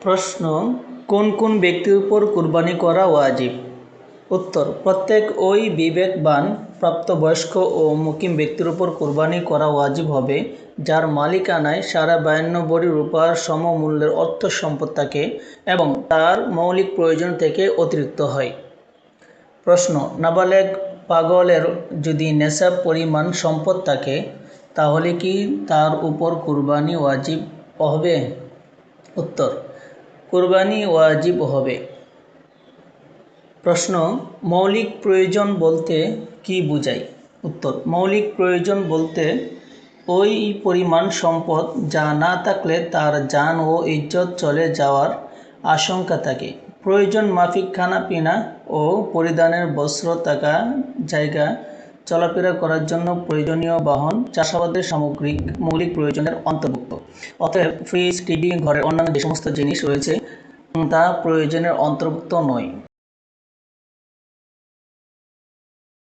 প্রশ্ন, কোন কোন ব্যক্তির উপর কুরবানি করা ওয়াজিব? উত্তর, প্রত্যেক ওই বিবেকবান প্রাপ্তবয়স্ক ও মুকিম ব্যক্তির উপর কুরবানি করা ওয়াজিব হবে, যার মালিকানায় সাড়ে বায়ান্ন বড়ি রূপার সমমূল্যের অর্থ সম্পদ থাকে এবং তার মৌলিক প্রয়োজন থেকে অতিরিক্ত হয়। প্রশ্ন, নাবালেগ পাগলের যদি নেশাব পরিমাণ সম্পদ থাকে, তাহলে কি তার উপর কুরবানি ওয়াজিব হবে? উত্তর কুরবানি ওয়াজিব হবে। প্রশ্ন, মৌলিক প্রয়োজন বলতে কি বোঝায়? উত্তর, মৌলিক প্রয়োজন বলতে ওই পরিমাণ সম্পদ যা না থাকলে তার যান ও ইজ্জত চলে যাওয়ার আশঙ্কা থাকে। প্রয়োজন মাফিক খানা পিনা ও পরিধানের বস্ত্র থাকা জায়গা চলাফেরা করার জন্য প্রয়োজনীয় বাহন, চাষাবাদের সামগ্রিক মৌলিক প্রয়োজনের অন্তর্ভুক্ত। অতএব ফ্রিজ টিভি ঘরের অন্যান্য যে সমস্ত জিনিস রয়েছে, তা প্রয়োজনের অন্তর্ভুক্ত নয়।